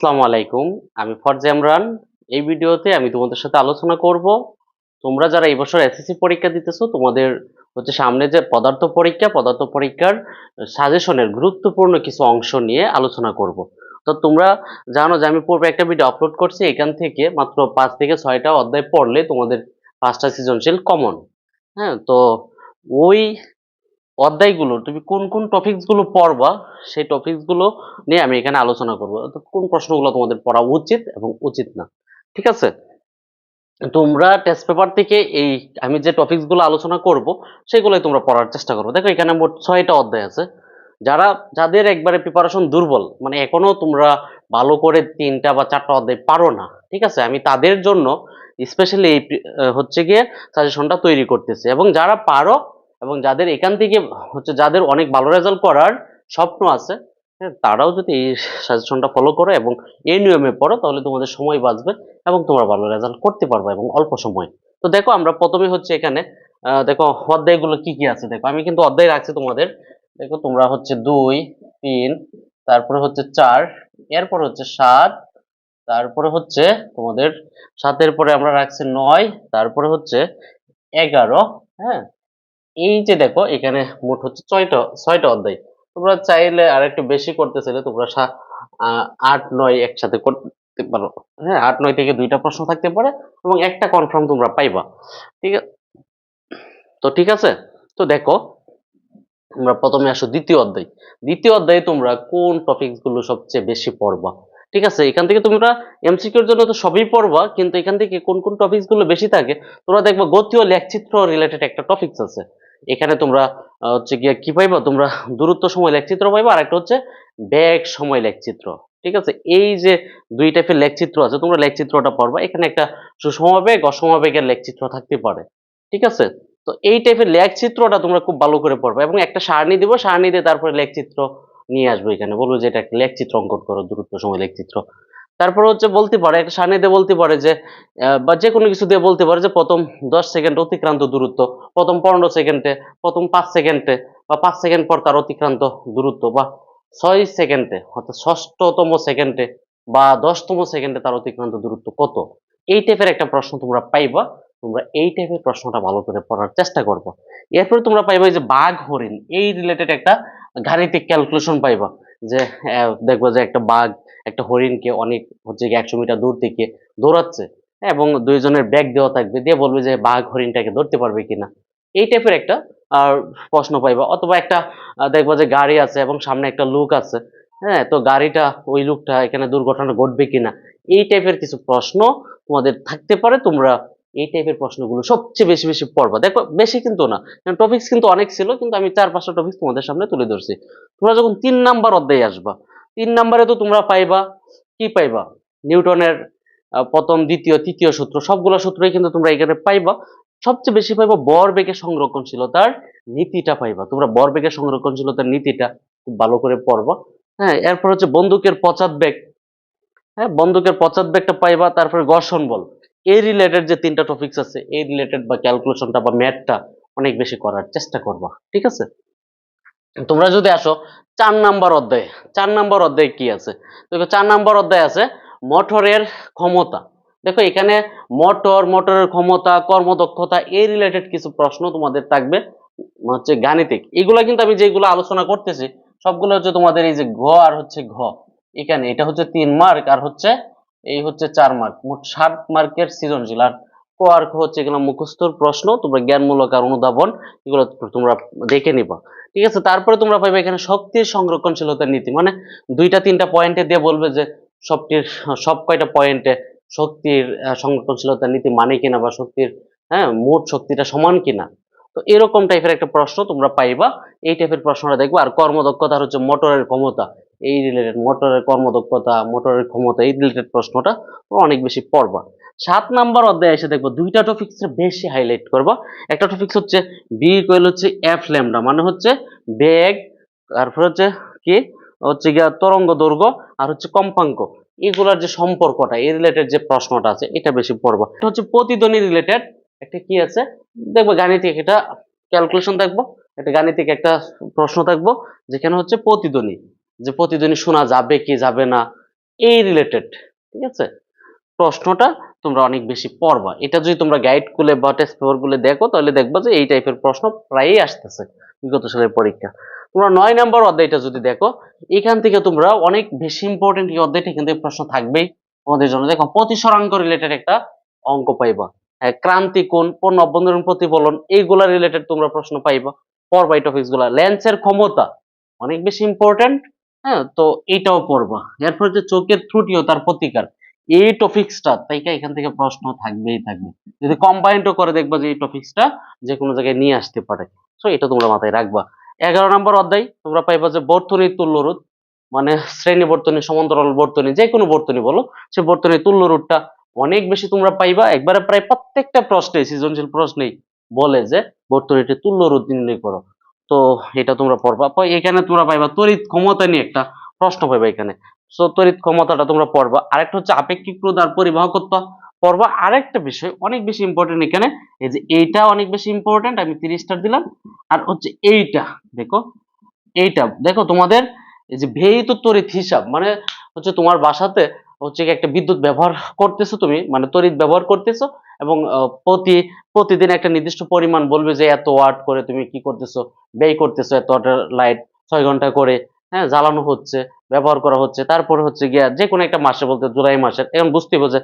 আসসালামু আলাইকুম। আমি ফরজা ইমরান। এই ভিডিওতে আমি তোমাদের সাথে আলোচনা করব। তোমরা যারা এই বছর এসএসসি পরীক্ষা দিতেছো, তোমাদের হচ্ছে সামনে যে পদার্থ পরীক্ষা, পদার্থ পরীক্ষার সাজেশনের গুরুত্বপূর্ণ কিছু অংশ নিয়ে আলোচনা করব। তো তোমরা জানো যে আমি পূর্বে একটা ভিডিও আপলোড করছি, এখান থেকে মাত্র পাঁচ থেকে ছয়টা অধ্যায় পড়লে তোমাদের পাঁচটা সৃজনশীল কমন হ্যাঁ তো ওই অধ্যায়গুলো, তুমি কোন কোন টপিকসগুলো পড়বা, সেই টপিকসগুলো নিয়ে আমি এখানে আলোচনা করব। কোন প্রশ্নগুলো তোমাদের পড়া উচিত এবং উচিত না, ঠিক আছে? তোমরা টেস্ট পেপার থেকে এই, আমি যে টপিকসগুলো আলোচনা করব, সেগুলোই তোমরা পড়ার চেষ্টা করব। দেখো, এখানে মোট ছয়টা অধ্যায় আছে। যারা, যাদের একবারে প্রিপারেশন দুর্বল মানে এখনও তোমরা ভালো করে তিনটা বা চারটা অধ্যায় পারো না, ঠিক আছে? আমি তাদের জন্য স্পেশালি এই হচ্ছে গিয়ে সাজেশনটা তৈরি করতেছি। এবং যারা পারো এবং যাদের এখান থেকে হচ্ছে যাদের অনেক ভালো রেজাল্ট করার স্বপ্ন আছে হ্যাঁ, তারাও যদি এই সাজেশনটা ফলো করো এবং এই নিয়মে পড়ো তাহলে তোমাদের সময় বাঁচবে এবং তোমরা ভালো রেজাল্ট করতে পারবে এবং অল্প সময়। তো দেখো আমরা প্রথমে হচ্ছে এখানে দেখো অধ্যায়গুলো কি কি আছে? দেখো আমি কিন্তু অধ্যায় রাখছি তোমাদের। দেখো তোমরা হচ্ছে দুই তিন তারপরে হচ্ছে চার এরপর হচ্ছে সাত তারপরে হচ্ছে তোমাদের সাতের পরে আমরা রাখছি নয় তারপরে হচ্ছে এগারো হ্যাঁ এই যে দেখো, এখানে মোট হচ্ছে ছয়টা ছয়টা অধ্যায়। তোমরা চাইলে আর একটু বেশি করতে চাইলে তোমরা আট, নয় একসাথে করতে পারো। হ্যাঁ আট, নয় থেকে দুইটা প্রশ্ন থাকতে পারে এবং একটা কনফার্ম তোমরা পাইবা। ঠিক আছে তো ঠিক আছে? তো দেখো তোমরা প্রথমে আসো দ্বিতীয় অধ্যায়। দ্বিতীয় অধ্যায়ে তোমরা কোন টপিকসগুলো সবচেয়ে বেশি পড়বা? ঠিক আছে? এখান থেকে তোমরা এমসিকিউর জন্য তো সবই পড়বা, কিন্তু এখান থেকে কোন কোন টপিকসগুলো বেশি থাকে, তোমরা দেখবা গতি ও লেখচিত্র রিলেটেড একটা টপিকস আছে। এখানে তোমরা হচ্ছে গিয়ে কি পাইবা? তোমরা দূরত্ব সময় লেখচিত্র পাইবা, আর একটা হচ্ছে ব্যাগ সময় লেখচিত্র। ঠিক আছে? এই যে দুই টাইপের লেখচিত্র আছে, তোমরা লেখচিত্রটা পড়বা। এখানে একটা সুষমাবেগ অসমাবেগের লেখচিত্র থাকতে পারে। ঠিক আছে? তো এই টাইপের লেখচিত্রটা তোমরা খুব ভালো করে পড়বা এবং একটা সারণী দিব, সারণী দিয়ে তারপরে লেখচিত্র নিয়ে আসব এখানে। বলব যে এটা একটা লেখচিত্র অঙ্কন করো, দূরত্ব সময় লেখচিত্র। তারপরে হচ্ছে বলতে পারে, একটা সারণী দিয়ে বলতে পারে যে বা যে কোনো কিছু দিয়ে বলতে পারে যে, প্রথম দশ সেকেন্ড অতিক্রান্ত দূরত্ব, প্রথম পনেরো সেকেন্ডে, প্রথম পাঁচ সেকেন্ডে, বা পাঁচ সেকেন্ড পর তার অতিক্রান্ত দূরত্ব, বা ছয় সেকেন্ডে, অর্থাৎ ষষ্ঠতম সেকেন্ডে, বা দশতম সেকেন্ডে তার অতিক্রান্ত দূরত্ব কত? এই টাইপের একটা প্রশ্ন তোমরা পাইবা, তোমরা এই টাইপের প্রশ্নটা ভালো করে পড়ার চেষ্টা করব। এরপরে তোমরা পাইবা যে বাঘ হরিণ, এই রিলেটেড একটা গাণিতিক ক্যালকুলেশন পাইবা। যে দেখব যে একটা বাঘ, একটা হরিণকে অনেক হচ্ছে একশো মিটার দূর থেকে দৌড়াচ্ছে এবং দুইজনের ব্যাগ দেওয়া থাকবে, দিয়ে বলবে যে বাঘ হরিণটাকে ধরতে পারবে কিনা। এই টাইপের একটা আর প্রশ্ন পাইবা। অথবা একটা দেখবা যে গাড়ি আছে এবং সামনে একটা লুক আছে হ্যাঁ তো গাড়িটা, ওই লুকটা এখানে দুর্ঘটনা ঘটবে কিনা? এই টাইপের কিছু প্রশ্ন তোমাদের থাকতে পারে, তোমরা এই টাইপের প্রশ্নগুলো সবচেয়ে বেশি বেশি পড়বা। দেখো, বেশি কিন্তু না। টপিক্স কিন্তু অনেক ছিল, কিন্তু আমি চার, পাঁচটা টপিক্স তোমাদের সামনে তুলে ধরছি। তোমরা যখন তিন নাম্বার অধ্যায়ে আসবা, তিন নাম্বারে তো তোমরা পাইবা, কি পাইবা? নিউটনের প্রথম, দ্বিতীয়, তৃতীয় সূত্র, সবগুলো সূত্রই কিন্তু তোমরা এখানে পাইবা। সবচেয়ে বেশি পাইবা বরবেগের সংরক্ষণশীলতার নীতিটা পাইবা। তোমরা বরবেগের সংরক্ষণশীলতার নীতিটা খুব ভালো করে পড়বা। হ্যাঁ এরপর হচ্ছে বন্দুকের পশ্চাৎ বেগ হ্যাঁ বন্দুকের পশ্চাৎ বেগটা পাইবা, তারপরে ঘর্ষণ বল। এই রিলেটেড যে তিনটা টপিকস আছে, এই রিলেটেড বা ক্যালকুলেশনটা বা ম্যাথটা অনেক বেশি করার চেষ্টা করবা, ঠিক আছে? তোমরা যদি আসো, চার নাম্বার অধ্যায়ে, চার নাম্বার অধ্যায়ে কি আছে? দেখো, চার নাম্বার অধ্যায় আছে মোটরের ক্ষমতা। দেখো, এখানে মোটর মোটরের ক্ষমতা, কর্মদক্ষতা, এই রিলেটেড কিছু প্রশ্ন তোমাদের থাকবে হচ্ছে গাণিতিক। এগুলা কিন্তু আমি যেগুলো আলোচনা করতেছি, সবগুলো হচ্ছে তোমাদের এই যে ঘ আর হচ্ছে ঘ। এখানে এটা হচ্ছে তিন মার্ক আর হচ্ছে এই হচ্ছে চার মার্ক মোট ষাট মার্কের সৃজনশীল। আর ক আর খ হচ্ছে এগুলো মুখস্থর প্রশ্ন, তোমরা জ্ঞানমূলক আর অনুধাবন, এগুলো তোমরা দেখে নিবা। ঠিক আছে, তারপরে তোমরা পাইবে এখানে শক্তির সংরক্ষণশীলতার নীতি মানে দুইটা তিনটা পয়েন্টে দিয়ে বলবে যে সবটির সব কয়টা পয়েন্টে শক্তির সংরক্ষণশীলতার নীতি মানে কিনা বা শক্তির হ্যাঁ মোট শক্তিটা সমান কিনা। তো এরকম টাইপের একটা প্রশ্ন তোমরা পাইবা, এই টাইপের প্রশ্নটা দেখবা। আর কর্মদক্ষতা হচ্ছে মোটরের ক্ষমতা এই রিলেটেড মোটরের কর্মদক্ষতা মোটরের ক্ষমতা, এই রিলেটেড প্রশ্নটা অনেক বেশি পড়বা। সাত নাম্বার অধ্যায়ে এসে দেখব দুইটা টপিক্স বেশি হাইলাইট করবা। একটা টপিক্স হচ্ছে বি ইকুয়াল হচ্ছে এফ ল্যামডা মানে হচ্ছে বেগ, তারপর হচ্ছে কি? হচ্ছে গিয়া তরঙ্গ দৈর্ঘ্য আর হচ্ছে কম্পাঙ্ক। এগুলার যে সম্পর্কটা, এই রিলেটেড যে প্রশ্নটা আছে, এটা বেশি পড়ব। এটা হচ্ছে প্রতিধ্বনি রিলেটেড একটা কি আছে? দেখব গাণিতিক এটা ক্যালকুলেশন থাকব একটা গাণিতিক একটা প্রশ্ন থাকব যেখানে হচ্ছে প্রতিধ্বনি। যে প্রতিধ্বনি শোনা যাবে কি যাবে না, এই রিলেটেড ঠিক আছে? প্রশ্নটা তোমরা অনেক বেশি পড়বা। এটা যদি তোমরা গাইডগুলো বা টেস্ট পেপারগুলো দেখো, তাহলে দেখবা যে এই টাইপের প্রশ্ন প্রায়ই আসতেছে বিগত সালের পরীক্ষা। তোমরা নয় নাম্বার অধ্যায়টা যদি দেখো, এখান থেকে তোমরা অনেক বেশি ইম্পর্টেন্ট এই অধ্যায়টা এখান থেকে প্রশ্ন থাকবেই তোমাদের জন্য। দেখো, প্রতিসরাঙ্ক রিলেটেড একটা অঙ্ক পাইবা। হ্যাঁ ক্রান্তি কোণ, পণ্য অভ্যন্তরীণ প্রতিফলন, এইগুলা রিলেটেড তোমরা প্রশ্ন পাইবা। পড়বা এই টপিকসগুলা। লেন্সের ক্ষমতা অনেক বেশি ইম্পর্টেন্ট হ্যাঁ তো এইটাও পড়বা। এরপর যে চোখের ত্রুটি ও তার প্রতিকার। এই টপিক্সটা তাই এখান থেকে প্রশ্ন থাকবেই থাকবে। যদি কম্বাইন্ডও করে দেখবা যে এই টপিক্সটা যে কোনো জায়গায় নিয়ে আসতে পারে। সো এটা তোমরা মাথায় রাখবা। এগারো নম্বর অধ্যায়, তোমরা পাইবা যে বর্তনীর তুল্যরোধ মানে শ্রেণি বর্তনী, সমান্তরাল বর্তনী যে কোনো বর্তনী বলো, সে বর্তনীর তুল্যরোধটা অনেক বেশি তোমরা পাইবা। একবারে প্রায় প্রত্যেকটা প্রশ্নে সৃজনশীল প্রশ্নেই বলে যে বর্তনীটি তুল্যরোধ নির্ণয় করো। তো এটা তোমরা পড়বা। এখানে তোমরা পাইবা তড়িৎ ক্ষমতা নিয়ে একটা প্রশ্ন পাইবা এখানে। সো, তড়িৎ ক্ষমতাটা তোমরা পড়বা। আরেকটা হচ্ছে আপেক্ষিক রোধ আর পরিবাহকত্ব পড়বা আরেকটা বিষয় অনেক বেশি ইম্পর্টেন্ট এখানে। এই যে এইটা অনেক বেশি ইম্পর্টেন্ট আমি তিরিশ স্টার দিলাম। আর হচ্ছে এইটা, দেখো এইটা, দেখো তোমাদের এই যে ভেয়িত তড়িৎ হিসাব মানে হচ্ছে তোমার বাসাতে হচ্ছে একটা বিদ্যুৎ ব্যবহার করতেছো তুমি মানে তড়িৎ ব্যবহার করতেছো এবং প্রতি, প্রতিদিন একটা নির্দিষ্ট পরিমাণ বলবে যে এত ওয়াট করে তুমি কি করতেছো, ব্যয় করতেছো, এত ওয়াটের লাইট ছয় ঘণ্টা করে হ্যাঁ জ্বালানো হচ্ছে, ব্যবহার করা হচ্ছে, তারপরে হচ্ছে গিয়া যে কোনো একটা মাসে বলতে জুলাই মাসের, এখন বুঝতে হবে যে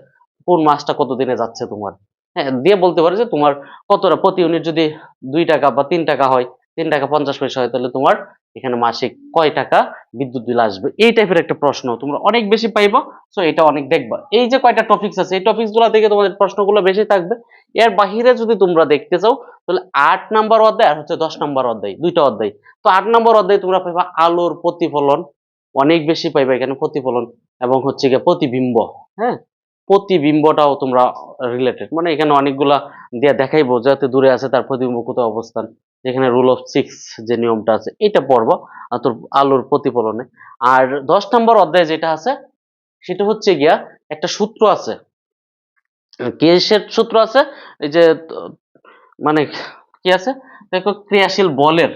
কোন মাসটা কত দিনে যাচ্ছে তোমার হ্যাঁ দিয়ে বলতে পারে যে তোমার কতটা প্রতি ইউনিট যদি দুই টাকা বা তিন টাকা হয়, তিন টাকা পঞ্চাশ পয়সা হয়, তাহলে তোমার এখানে মাসিক কয় টাকা বিদ্যুৎ বিল আসবে? এই টাইপের একটা প্রশ্ন। তোমরা অনেক বেশি পাইবা সো এটা অনেক দেখবা। এই যে কয়টা টপিকস আছে, এই টপিকসগুলা থেকে তোমাদের প্রশ্নগুলো বেশি থাকবে। এর বাহিরে যদি তোমরা দেখতে চাও, তাহলে আট নাম্বার অধ্যায় আর হচ্ছে দশ নাম্বার অধ্যায়, দুইটা অধ্যায়। তো আট নম্বর অধ্যায় তোমরা পাইবা আলোর প্রতিফলন। অনেক বেশি পাইবা এখানে প্রতিফলন এবং হচ্ছে গিয়ে প্রতিবিম্ব হ্যাঁ? প্রতিবিম্বটাও তোমরা রিলেটেড মানে এখানে অনেকগুলা দিয়ে দেখাইবো, যাতে দূরে আছে তার প্রতিবিম্ব কোথাও অবস্থান। যেখানে রুল অফ সিক্স যে নিয়মটা আছে, এটা পড়ব তোর আলোর প্রতিফলনে। আর দশ নম্বর অধ্যায় যেটা আছে, সেটা হচ্ছে গিয়া একটা সূত্র আছে। কেসের সূত্র আছে? এই যে মানে কি আছে? দেখো, ক্রিয়াশীল বলের।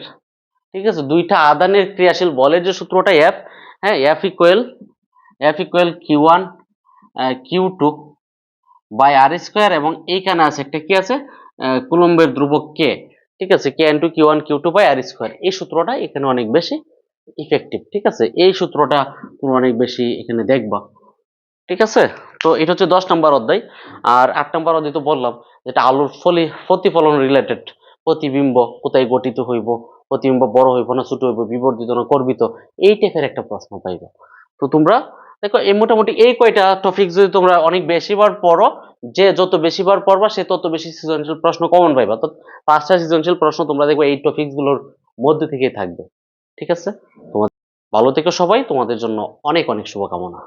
ঠিক আছে? দুইটা আদানের ক্রিয়াশীল বলের যে সূত্রটা এফ হ্যাঁ F equal F equal Q one Q two by R square এবং এইখানে আছে একটা কি আছে? কুলম্বের ধ্রুবক কে ঠিক আছে K two Q one Q two by R square এই সূত্রটা এখানে অনেক বেশি ইফেক্টিভ ঠিক আছে? এই সূত্রটা তুমি অনেক বেশি এখানে দেখবা, ঠিক আছে? তো এটা হচ্ছে দশ নম্বর অধ্যায়। আর আট নম্বর অধ্যায় তো বললাম যেটা আলোর ফলি, প্রতিফলন রিলেটেড প্রতিবিম্ব কোথায় গঠিত হইব, প্রতিবিম্ব বড় হইব না ছোট হইব, বিবর্ধিত না করবিত এই টাইপের একটা প্রশ্ন পাইব। তো তোমরা দেখো, এই মোটামুটি এই কয়টা টপিক যদি তোমরা অনেক বেশিবার পড়ো যে যত বেশিবার পড়বা, সে তত বেশি সৃজনশীল প্রশ্ন কমন পাইবা। তো পাঁচটা সৃজনশীল প্রশ্ন তোমরা দেখবে এই টপিকসগুলোর মধ্যে থেকেই থাকবে। ঠিক আছে? তোমাদের ভালো থেকো সবাই। তোমাদের জন্য অনেক অনেক শুভকামনা।